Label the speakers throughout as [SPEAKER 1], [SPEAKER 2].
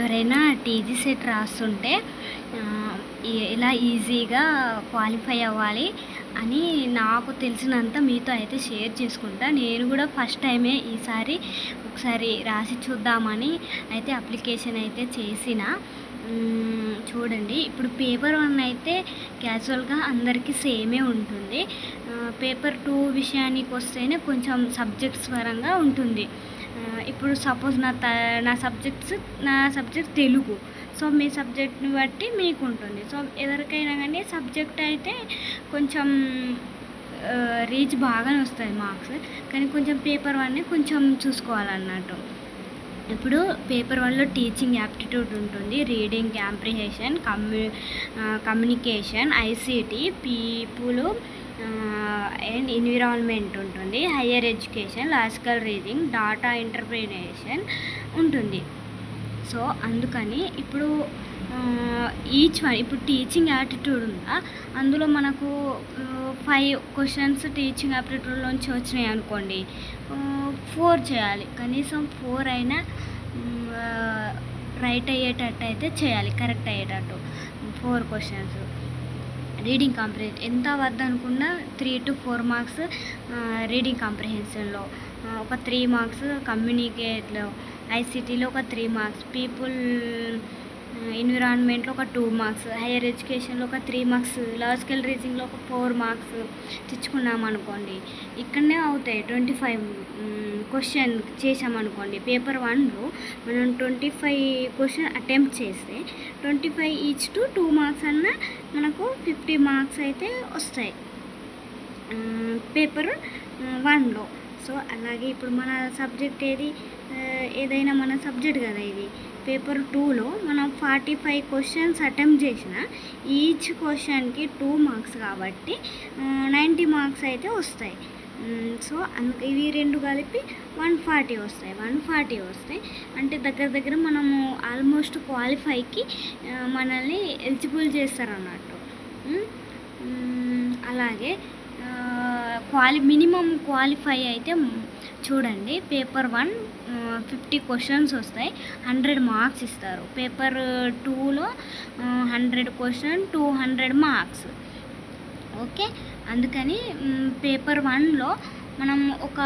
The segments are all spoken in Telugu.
[SPEAKER 1] ఎవరైనా టీజీ సెట్ రాస్తుంటే ఇలా ఈజీగా క్వాలిఫై అవ్వాలి అని నాకు తెలిసినంత మీతో అయితే షేర్ చేసుకుంటా. నేను కూడా ఫస్ట్ టైమే ఈసారి ఒకసారి రాసి చూద్దామని అయితే అప్లికేషన్ అయితే చేసిన. చూడండి. ఇప్పుడు పేపర్ వన్ అయితే క్యాజువల్గా అందరికీ సేమే ఉంటుంది. పేపర్ టూ విషయానికి వస్తేనే కొంచెం సబ్జెక్ట్స్ పరంగా ఉంటుంది. ఇప్పుడు సపోజ్ నా త నా సబ్జెక్ట్స్ నా సబ్జెక్ట్ తెలుగు. సో మీ సబ్జెక్ట్ని బట్టి మీకు ఉంటుంది సో ఎవరికైనా కానీ సబ్జెక్ట్ అయితే కొంచెం రీచ్ బాగానే వస్తుంది మార్క్స్. కానీ కొంచెం పేపర్ వన్ కొంచెం చూసుకోవాలన్నట్టు. ఇప్పుడు పేపర్ వన్లో టీచింగ్ యాప్టిట్యూడ్ ఉంటుంది. Reading comprehension కమ్యూ communication ICT people and environment ఉంటుంది. Higher education logical reading data interpretation ఉంటుంది. సో అందుకని ఇప్పుడు ఈచ్ వన్ ఇప్పుడు టీచింగ్ యాటిట్యూడ్ ఉందా? అందులో మనకు ఫైవ్ క్వశ్చన్స్ టీచింగ్ యాప్టిట్యూడ్లోంచి వచ్చినాయి అనుకోండి. ఫోర్ చేయాలి. కనీసం ఫోర్ అయినా రైట్ అయ్యేటట్టు అయితే చేయాలి. కరెక్ట్ అయ్యేటట్టు. ఫోర్ క్వశ్చన్స్ రీడింగ్ కాంప్రిహెన్ ఎంత వద్ద అనుకున్నా three to four marks reading కాంప్రహెన్షన్లో ఒక త్రీ మార్క్స్ కమ్యూనికేట్లో ఐసీటీలో ఒక త్రీ మార్క్స్ పీపుల్ ఎన్విరాన్మెంట్లో ఒక టూ మార్క్స్ హైయర్ ఎడ్యుకేషన్లో ఒక త్రీ మార్క్స్ లాజికల్ రీజింగ్లో ఒక ఫోర్ మార్క్స్ తెచ్చుకున్నాం అనుకోండి. ఇక్కడనే అవుతాయి ట్వంటీ ఫైవ్ క్వశ్చన్ చేసామనుకోండి పేపర్ వన్లో మనం ట్వంటీ ఫైవ్ క్వశ్చన్ అటెంప్ట్ చేస్తే twenty five each two two marks అన్న మనకు ఫిఫ్టీ మార్క్స్ అయితే వస్తాయి. పేపర్ వన్లో. సో అలాగే ఇప్పుడు మన సబ్జెక్ట్ ఏది? ఏదైనా మన సబ్జెక్ట్ కదా ఇది. పేపర్ టూలో మనం ఫార్టీ ఫైవ్ క్వశ్చన్స్ అటెంప్ట్ చేసిన ఈచ్ క్వశ్చన్కి టూ మార్క్స్ కాబట్టి నైంటీ మార్క్స్ అయితే వస్తాయి. సో అందుకే ఇవి రెండు కలిపి వన్ ఫార్టీ వస్తాయి వన్ ఫార్టీ వస్తాయి. అంటే దగ్గర దగ్గర మనము ఆల్మోస్ట్ క్వాలిఫైకి మనల్ని ఎలిజిబుల్ చేస్తారన్నట్టు. అలాగే క్వాలి మినిమం క్వాలిఫై అయితే చూడండి పేపర్ వన్ ఫిఫ్టీ క్వశ్చన్స్ వస్తాయి హండ్రెడ్ మార్క్స్ ఇస్తారు. పేపర్ టూలో hundred question two hundred marks. Okay? అందుకని పేపర్ వన్లో మనం ఒక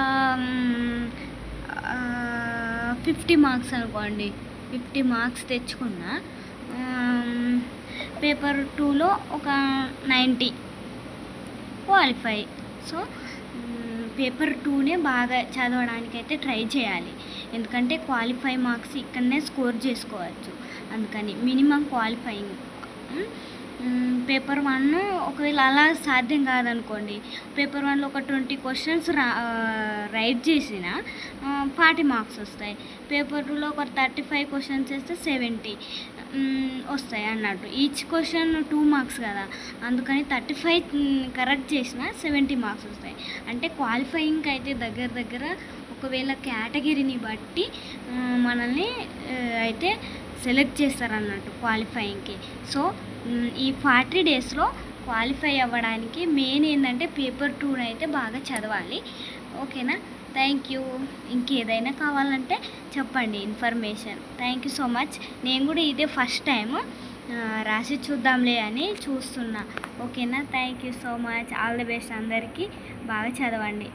[SPEAKER 1] ఫిఫ్టీ మార్క్స్ అనుకోండి. ఫిఫ్టీ మార్క్స్ తెచ్చుకున్న పేపర్ టూలో ఒక నైంటీ క్వాలిఫై. సో పేపర్ టూనే బాగా చదవడానికి అయితే ట్రై చేయాలి. ఎందుకంటే క్వాలిఫై మార్క్స్ ఇక్కడనే స్కోర్ చేసుకోవచ్చు. అందుకని మినిమం క్వాలిఫైయింగ్ పేపర్ వన్ ఒకవేళ అలా సాధ్యం కాదనుకోండి. పేపర్ వన్లో ఒక ట్వంటీ క్వశ్చన్స్ రా రైట్ చేసిన ఫార్టీ మార్క్స్ వస్తాయి. పేపర్ టూలో ఒక థర్టీ ఫైవ్ క్వశ్చన్స్ వేస్తే సెవెంటీ వస్తాయి అన్నట్టు. ఈచ్ క్వశ్చన్ టూ మార్క్స్ కదా. అందుకని థర్టీ ఫైవ్ కరెక్ట్ చేసిన సెవెంటీ మార్క్స్ వస్తాయి. అంటే క్వాలిఫైయింగ్ అయితే దగ్గర దగ్గర ఒకవేళ కేటగిరీని బట్టి మనల్ని అయితే సెలెక్ట్ చేస్తారన్నట్టు క్వాలిఫైయింగ్కి. సో ఈ ఫార్టీ డేస్లో క్వాలిఫై అవ్వడానికి మెయిన్ ఏంటంటే పేపర్ టూని అయితే బాగా చదవాలి. ఓకేనా? Thank you. ఇంకేదైనా కావాలంటే చెప్పండి information. Thank you so much. నేను కూడా ఇదే ఫస్ట్ టైం రాసి చూద్దాంలే అని చూస్తున్నా. ఓకేనా? Thank you so much. All the best అందరికీ. బాగా చదవండి.